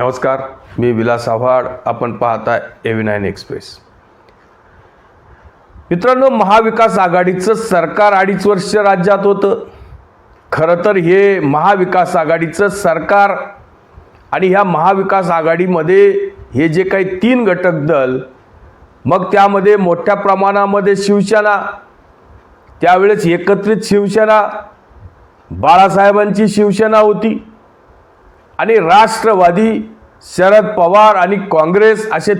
नमस्कार मी विलास आव्हाड. आपण पाहता एव्ही नाईन एक्सप्रेस. मित्रांनो महाविकास आघाडीचं सरकार अडीच वर्ष राज्यात होतं. खरं तर हे महाविकास आघाडीचं सरकार आणि ह्या महाविकास आघाडीमध्ये हे जे काही तीन घटक दल मग त्यामध्ये मोठ्या प्रमाणामध्ये शिवसेना त्यावेळेस एकत्रित शिवसेना बाळासाहेबांची शिवसेना होती. आणि राष्ट्रवादी शरद पवार आणि काँग्रेस असे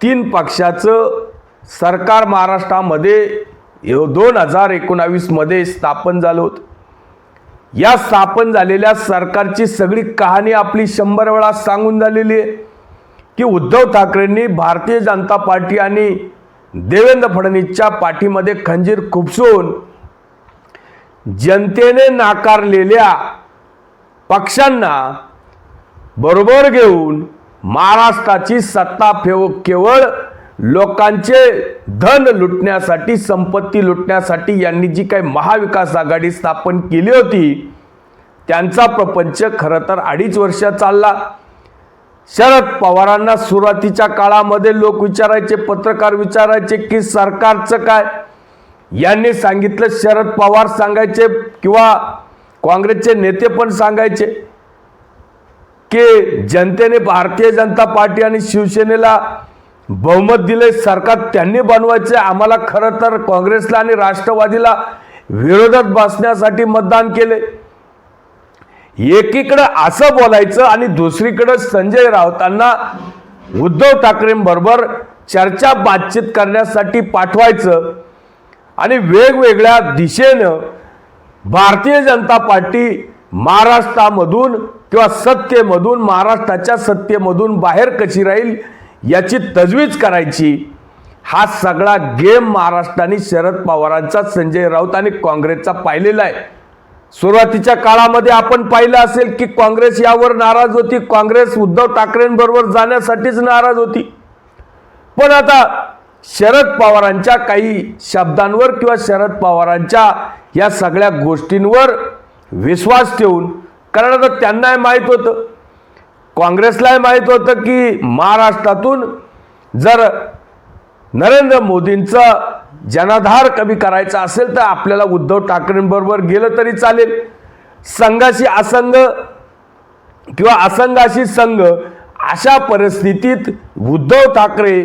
तीन पक्षाचं सरकार महाराष्ट्रामध्ये दोन हजार एकोणावीसमध्ये स्थापन झालं होतं. या स्थापन झालेल्या सरकारची सगळी कहाणी आपली शंभर वेळा सांगून झालेली आहे की उद्धव ठाकरेंनी भारतीय जनता पार्टी आणि देवेंद्र फडणवीसच्या पाठीमध्ये खंजीर खुपसून जनतेने नाकारलेल्या पक्षांना बरोबर घेऊन महाराष्ट्राची सत्ता फेव केवळ लोकांचे धन लुटण्यासाठी संपत्ती लुटण्यासाठी यांनी जी काही महाविकास आघाडी स्थापन केली होती त्यांचा प्रपंच खरं तर अडीच वर्ष चालला. शरद पवारांना सुरुवातीच्या काळामध्ये लोक विचारायचे पत्रकार विचारायचे की सरकारचं काय? यांनी सांगितलं शरद पवार सांगायचे किंवा काँग्रेसचे नेते पण सांगायचे की जनतेने भारतीय जनता पार्टी आणि शिवसेनेला बहुमत दिले सरकार त्यांनी बनवायचे. आम्हाला खरं तर काँग्रेसला आणि राष्ट्रवादीला विरोधात बसण्यासाठी मतदान केले. एकीकडं असं बोलायचं आणि दुसरीकडं संजय राऊतांना उद्धव ठाकरेंबरोबर चर्चा बातचीत करण्यासाठी पाठवायचं आणि वेगवेगळ्या दिशेनं भारतीय जनता पार्टी महाराष्ट्रामधून किंवा सत्तेमधून महाराष्ट्राच्या सत्तेमधून बाहेर कशी राहील याची तजवीज करायची हा सगळा गेम महाराष्ट्राने शरद पवारांचा संजय राऊत आणि काँग्रेसचा पाहिलेला आहे. सुरुवातीच्या काळामध्ये आपण पाहिलं असेल की काँग्रेस यावर नाराज होती काँग्रेस उद्धव ठाकरेंबरोबर जाण्यासाठीच नाराज होती. पण आता शरद पवारांच्या काही शब्दांवर किंवा शरद पवारांच्या या सगळ्या गोष्टींवर विश्वास ठेवून कारण आता त्यांनाही माहीत होतं. काँग्रेसलाही माहीत होतं की महाराष्ट्रातून जर नरेंद्र मोदींचा जनाधार कमी करायचा असेल तर आपल्याला उद्धव ठाकरेंबरोबर गेलं तरी चालेल. संघाशी असंघ किंवा असंघाशी संघ अशा परिस्थितीत उद्धव ठाकरे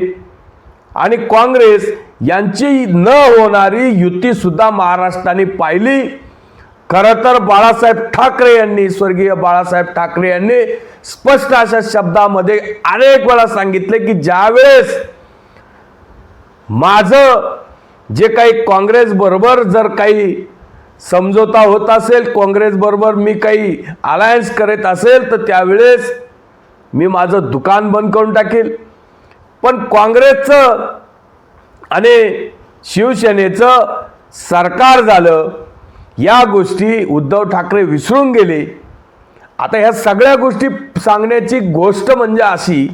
आणि काँग्रेस यांची न होणारी युती सुद्धा महाराष्ट्राने पाहिली. खरं तर बाळासाहेब ठाकरे यांनी स्वर्गीय बाळासाहेब ठाकरे यांनी स्पष्ट अशा शब्दामध्ये अनेक वेळा सांगितले की ज्यावेळेस माझं जे काही काँग्रेस बरोबर जर काही समझोता होत असेल काँग्रेस बरोबर मी काही अलायन्स करत असेल तर त्यावेळेस मी माझं दुकान बंद करून टाकेल. पण काँग्रेसचं आणि शिवसेनेचं सरकार झालं या गोष्टी उद्धव ठाकरे विसरून गेले. आता ह्या सगळ्या गोष्टी सांगण्याची गोष्ट म्हणजे अशी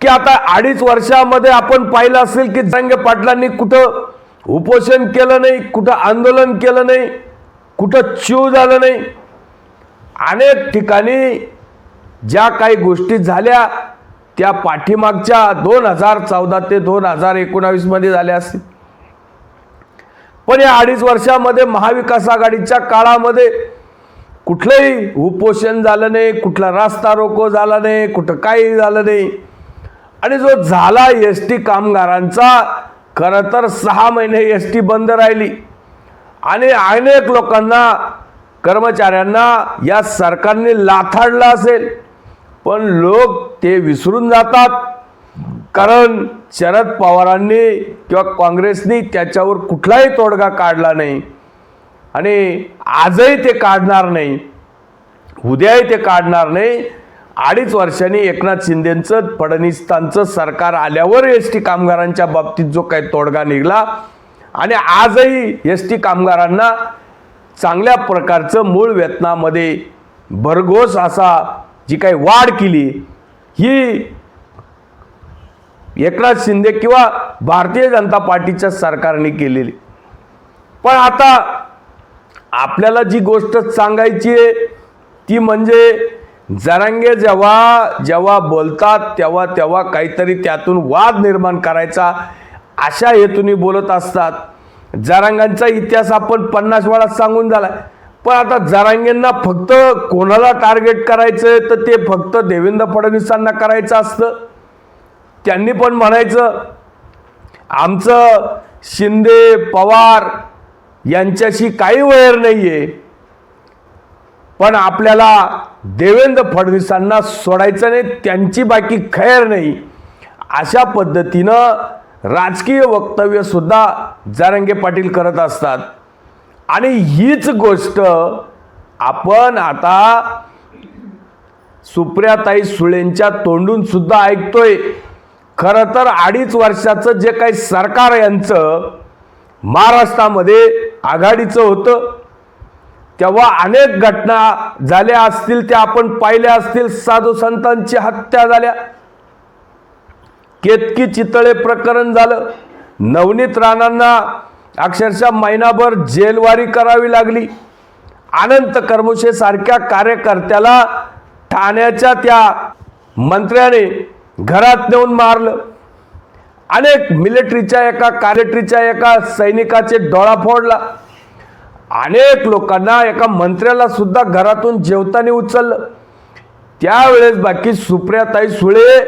की आता अडीच वर्षामध्ये आपण पाहिलं असेल की जंगे पाटलांनी कुठं उपोषण केलं नाही कुठं आंदोलन केलं नाही कुठं चिव झालं नाही. अनेक ठिकाणी ज्या काही गोष्टी झाल्या त्या पाठीमागच्या दोन हजार चौदा ते दोन हजार एकोणावीसमध्ये झाल्या असतील. पण या अडीच वर्षामध्ये महाविकास आघाडीच्या काळामध्ये कुठलंही उपोषण झालं नाही कुठला रास्ता रोको झाला नाही कुठं काही झालं नाही. आणि जो झाला एस टी कामगारांचा खरं तर सहा महिने एस टी बंद राहिली. आणि अनेक लोकांना कर्मचाऱ्यांना या सरकारने लाथाडलं असेल. पण लोक ते विसरून जातात. कारण शरद पवारांनी किंवा काँग्रेसनी त्याच्यावर कुठलाही तोडगा काढला नाही. आणि आजही ते काढणार नाही. उद्याही ते काढणार नाही. अडीच वर्षांनी एकनाथ शिंदेचं फडणवीसांचं सरकार आल्यावर एस टी कामगारांच्या बाबतीत जो काही तोडगा निघाला आणि आजही एस टी कामगारांना चांगल्या प्रकारचं मूळ वेतनामध्ये भरघोस असा जी काही वाढ केली ही एकनाथ शिंदे किंवा भारतीय जनता पार्टीच्या सरकारने केलेली. पण आता आपल्याला जी गोष्ट सांगायची आहे ती म्हणजे जरांगे जेव्हा जेव्हा बोलतात तेव्हा तेव्हा काहीतरी त्यातून वाद निर्माण करायचा अशा हेतूने बोलत असतात. जरांगांचा इतिहास आपण पन्नास वेळा सांगून झाला पण आता जरांगेंना फक्त कोणाला टार्गेट करायचं तर ते फक्त देवेंद्र फडणवीसांना करायचं असतं. त्यांनी पण म्हणायचं आमचं शिंदे पवार यांच्याशी काही वैर नाही आहे पण आपल्याला देवेंद्र फडणवीसांना सोडायचं नाही त्यांची बाकी खैर नाही. अशा पद्धतीनं राजकीय वक्तव्यसुद्धा जारंगे पाटील करत असतात. आणि हीच गोष्ट आपण आता सुप्रियाताई सुळेंच्या तोंडून सुद्धा ऐकतोय. खरं तर अडीच वर्षाचं जे काही सरकार यांचं महाराष्ट्रामध्ये आघाडीचं होतं. तेव्हा अनेक घटना झाल्या असतील त्या आपण पाहिल्या असतील. साधू संतांची हत्या झाल्या. केतकी चितळे प्रकरण झालं. नवनीत राणांना अक्षरशः महिनाभर जेलवारी करावी लागली. अनंत कर्मुशे सारख्या कार्यकर्त्याला ठाण्याच्या त्या मंत्र्याने घरात नेऊन मारलं. अनेक मिलिटरीच्या एका कार्यट्रीच्या एका सैनिकाचे डोळा फोडला. अनेक लोकांना एका मंत्र्याला सुद्धा घरातून जेवताना उचललं. त्यावेळेस बाकी सुप्रियाताई सुळे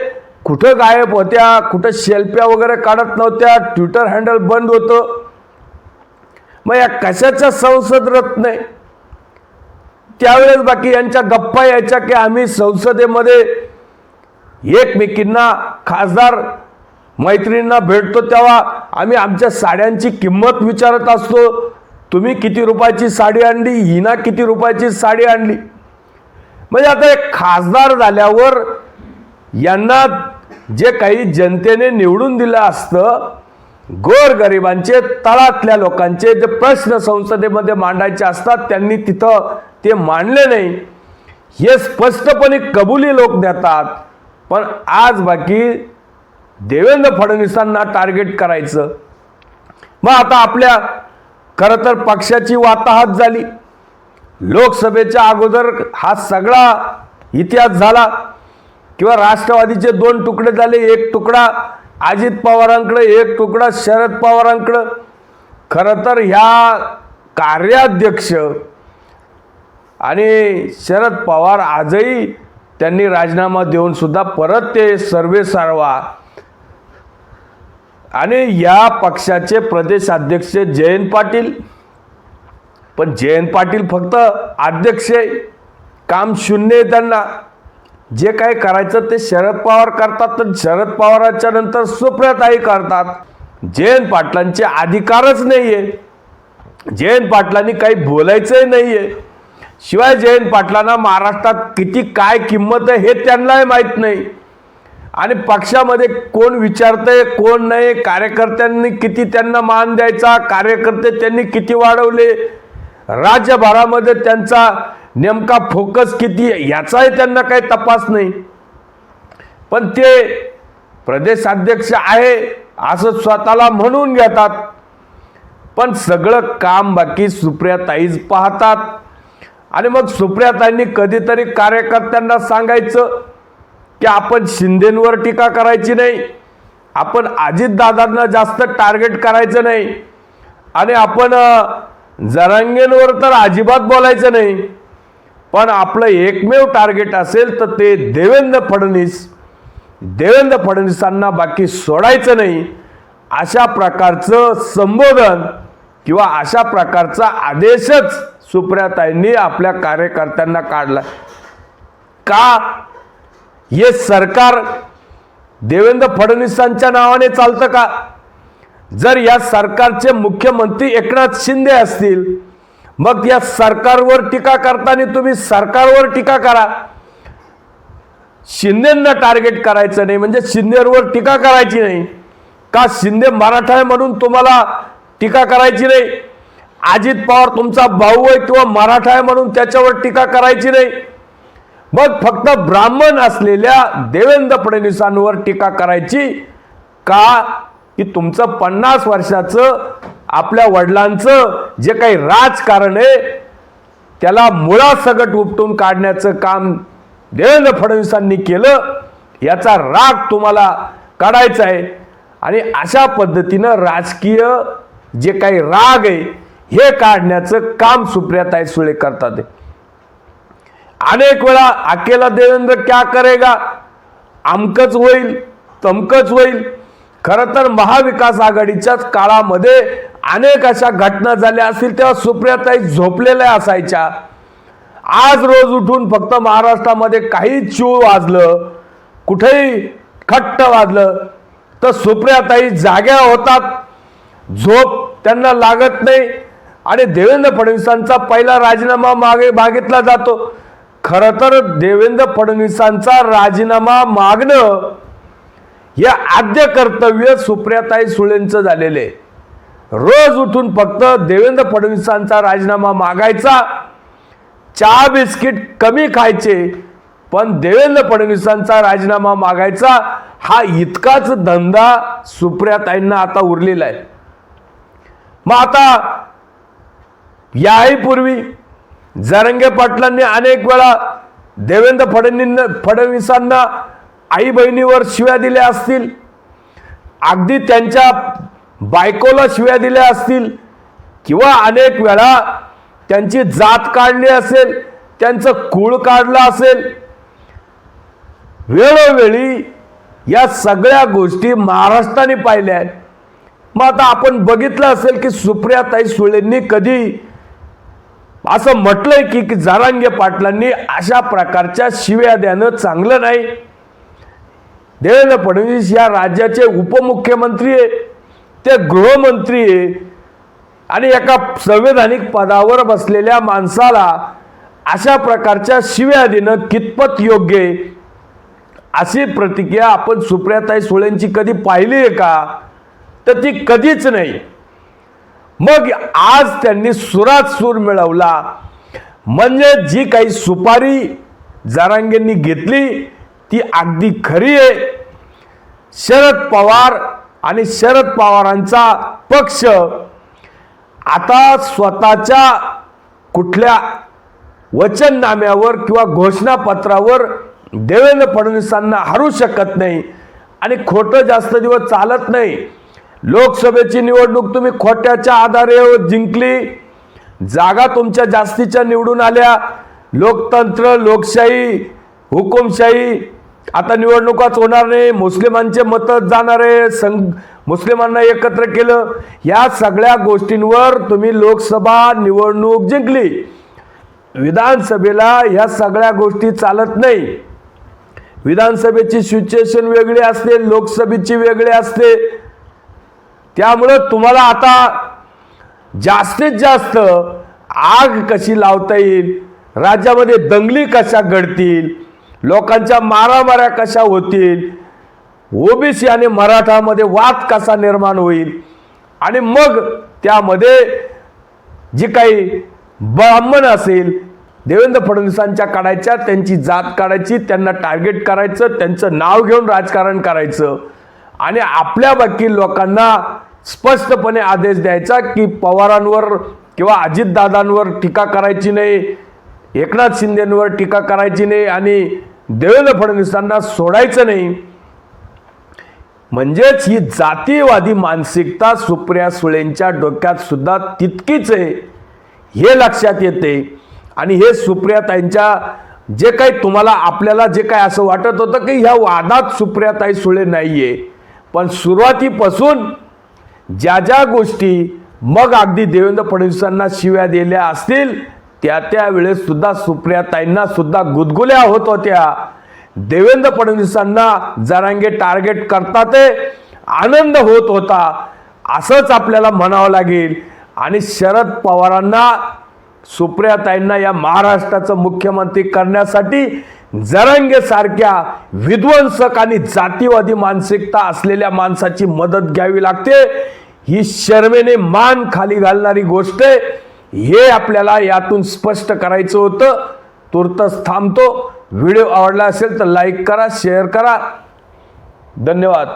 कुठं गायब होत्या कुठं शेल्प्या वगैरे काढत नव्हत्या ट्विटर हँडल बंद होतं. मग या कशाच्या संसद रत्न आहे? त्यावेळेस बाकी यांच्या गप्पा यायच्या की आम्ही संसदेमध्ये एकमेकींना खासदार मैत्रिणींना भेटतो तेव्हा आम्ही आमच्या साड्यांची किंमत विचारत असतो. तुम्ही किती रुपयाची साडी आणली? हिना किती रुपयाची साडी आणली? म्हणजे आता एक खासदार झाल्यावर यांना जे काही जनतेने निवडून दिलं असतं गोरगरिबांचे तळातल्या लोकांचे जे प्रश्न संसदेमध्ये मांडायचे असतात त्यांनी तिथं ते मांडले नाही. हे स्पष्टपणे कबुली लोक देतात. पण आज बाकी देवेंद्र फडणवीसांना टार्गेट करायचं. मग आता आपल्या खरं तर पक्षाची वाताहत झाली. लोकसभेच्या अगोदर हा सगळा इतिहास झाला. किंवा राष्ट्रवादीचे दोन तुकडे झाले एक तुकडा अजित पवारांकडे एक तुकडा शरद पवारांकडं. खरं तर ह्या कार्याध्यक्ष आणि शरद पवार आजही त्यांनी राजीनामा देऊन सुद्धा परत ते सर्वे सारवा. आणि या पक्षाचे प्रदेशाध्यक्ष जयंत पाटील. पण जयंत पाटील फक्त अध्यक्ष आहे. काम शून्य आहे त्यांना. जे काय करायचं ते शरद पवार करतात तर शरद पवारांच्या नंतर सुप्रियाताई करतात. जयंत पाटलांचे अधिकारच नाही आहे जयंत पाटलांनी काही बोलायचंही नाही आहे शिवाय जयंत पाटलांना महाराष्ट्रात किती काय किंमत आहे हे त्यांनाही माहीत नाही. आणि पक्षामध्ये कोण विचारतंय कोण नाही कार्यकर्त्यांनी किती त्यांना मान द्यायचा कार्यकर्ते त्यांनी किती वाढवले? राज्यभरामध्ये त्यांचा नेमका फोकस किती आहे? याचाही त्यांना काही तपास नाही. पण ते प्रदेशाध्यक्ष आहे असं स्वतःला म्हणून घेतात. पण सगळं काम बाकी सुप्रियाताईच पाहतात. आणि मग सुप्रियाताईंनी कधीतरी कार्यकर्त्यांना सांगायचं की आपण शिंदेंवर टीका करायची नाही. आपण अजितदादांना जास्त टार्गेट करायचं नाही. आणि आपण जरांगेंवर तर अजिबात बोलायचं नाही. पण आपलं एकमेव टार्गेट असेल तर ते देवेंद्र फडणवीस. देवेंद्र फडणवीसांना बाकी सोडायचं नाही. अशा प्रकारचं संबोधन किंवा अशा प्रकारचा आदेशच सुप्रियाताईंनी आपल्या कार्यकर्त्यांना काढला. का? हे सरकार देवेंद्र फडणवीसांच्या नावाने चालतं का? जर या सरकारचे मुख्यमंत्री एकनाथ शिंदे असतील मग या सरकारवर टीका करताना तुम्ही सरकारवर टीका करा. शिंदेंना टार्गेट करायचं नाही म्हणजे शिंदेवर टीका करायची नाही. का शिंदे मराठा आहे म्हणून तुम्हाला टीका करायची नाही? अजित पवार तुमचा भाऊ आहे किंवा मराठा आहे म्हणून त्याच्यावर टीका करायची नाही. मग फक्त ब्राह्मण असलेल्या देवेंद्र फडणवीसांवर टीका करायची का? की तुमचं पन्नास वर्षाचं आपल्या वडिलांचं जे काही राजकारण आहे त्याला मुळासकट उपटून काढण्याचं काम देवेंद्र फडणवीसांनी केलं याचा राग तुम्हाला काढायचा आहे. आणि अशा पद्धतीनं राजकीय जे काही राग आहे हे काढण्याचं काम सुप्रियाताई सुळे करतात अनेक वेळा अकेला देवेंद्र क्या करेगा? आमकच होईल तमकच होईल. खरं तर महाविकास आघाडीच्याच काळामध्ये अनेक अशा घटना झाल्या असतील तेव्हा सुप्रियाताई झोपलेल्या असायच्या. आज रोज उठून फक्त महाराष्ट्रामध्ये काही चूळ वाजलं कुठेही खट्ट वाजलं तर सुप्रियाताई जाग्या होतात. झोप त्यांना लागत नाही आणि देवेंद्र फडणवीसांचा पहिला राजीनामा मागे मागितला जातो. खरं तर देवेंद्र फडणवीसांचा राजीनामा मागणं हे आद्य कर्तव्य सुप्रियाताई सुळेंचं झालेलं आहे. रोज उठून फक्त देवेंद्र फडणवीसांचा राजीनामा मागायचा चहा बिस्किट कमी खायचे पण देवेंद्र फडणवीसांचा राजीनामा मागायचा हा इतकाच धंदा सुप्रियाताईंना आता उरलेला आहे. मग आता याही पूर्वी जरंगे पाटलांनी अनेक वेळा देवेंद्र फडणवीस फडणवीसांना आई बहिणीवर शिव्या दिल्या असतील अगदी त्यांच्या बायकोला शिव्या दिल्या असतील किंवा अनेक वेळा त्यांची जात काढली असेल त्यांचं कुळ काढलं असेल वेळोवेळी या सगळ्या गोष्टी महाराष्ट्राने पाहिल्या आहेत. मग आता आपण बघितलं असेल की सुप्रियाताई सुळेंनी कधी असं म्हटलंय की की जारांगे पाटलांनी अशा प्रकारच्या शिव्या देणं चांगलं नाही. देवेंद्र फडणवीस या राज्याचे उपमुख्यमंत्री आहे ते गृहमंत्री आहे आणि एका संवैधानिक पदावर बसलेल्या माणसाला अशा प्रकारच्या शिव्या देणं कितपत योग्य आहे अशी प्रतिक्रिया आपण सुप्रियाताई सुळेंची कधी पाहिली आहे का? तर ती कधीच नाही. मग आज त्यांनी सुरात सूर मिळवला. म्हणजे जी काही सुपारी जारांगेंनी घेतली ती अगदी खरी आहे. शरद पवार आणि शरद पवारांचा पक्ष आता स्वतःच्या कुठल्या वचननाम्यावर किंवा घोषणापत्रावर देवेंद्र फडणवीसांना हरू शकत नाही आणि खोटं जास्त दिवस चालत नाही. लोकसभेची निवडणूक तुम्ही खोट्याच्या आधारे जिंकली. जागा तुमच्या जास्तीच्या निवडून आल्या. लोकतंत्र लोकशाही हुकुमशाही आता निवडणुकाच होणार नाही मुस्लिमांचे मतं जाणार आहे संघ मुस्लिमांना एकत्र केलं. या सगळ्या गोष्टींवर तुम्ही लोकसभा निवडणूक जिंकली. विधानसभेला ह्या सगळ्या गोष्टी चालत नाही. विधानसभेची सिच्युएशन वेगळी असते लोकसभेची वेगळी असते. त्यामुळं तुम्हाला आता जास्तीत जास्त आग कशी लावता येईल? राज्यामध्ये दंगली कशा घडतील? लोकांच्या मारामाऱ्या कशा होतील? ओबीसी आणि मराठामध्ये वाद कसा निर्माण होईल? आणि मग त्यामध्ये जी काही ब्राह्मण असेल देवेंद्र फडणवीसांच्या काढायच्या त्यांची जात काढायची त्यांना टार्गेट करायचं त्यांचं नाव घेऊन राजकारण करायचं. आणि आपल्या बाकी लोकांना स्पष्टपणे आदेश द्यायचा की पवारांवर किंवा अजितदादांवर टीका करायची नाही एकनाथ शिंदेंवर टीका करायची नाही आणि देवेंद्र फडणवीसांना सोडायचं नाही. म्हणजेच ही जातीयवादी मानसिकता सुप्रिया सुळेंच्या डोक्यात सुद्धा तितकीच आहे. हे लक्षात येते. आणि हे सुप्रियाताईंच्या जे काही तुम्हाला आपल्याला जे काही असं वाटत होतं की ह्या वादात सुप्रियाताई सुळे नाही आहे पण सुरुवातीपासून ज्या ज्या गोष्टी मग अगदी देवेंद्र फडणवीसांना शिव्या दिल्या असतील त्या त्या वेळेस सुद्धा सुप्रियाताईंना सुद्धा गुदगुल्या होत होत्या. देवेंद्र फडणवीसांना जरांगे टार्गेट करतात ते आनंद होत होता. असंच आपल्याला म्हणावं लागेल. आणि शरद पवारांना सुप्रियाताईंना या महाराष्ट्राचं मुख्यमंत्री करण्यासाठी जरंगेसारख्या विध्वंसक आणि जातीवादी मानसिकता असलेल्या माणसाची मदत घ्यावी लागते. ही शर्मेने मान खाली घालणारी गोष्ट आहे. हे आपल्याला यातून स्पष्ट करायचं होतं. तुर्तच थांबतो. व्हिडिओ आवडला असेल तर लाईक करा शेअर करा. धन्यवाद.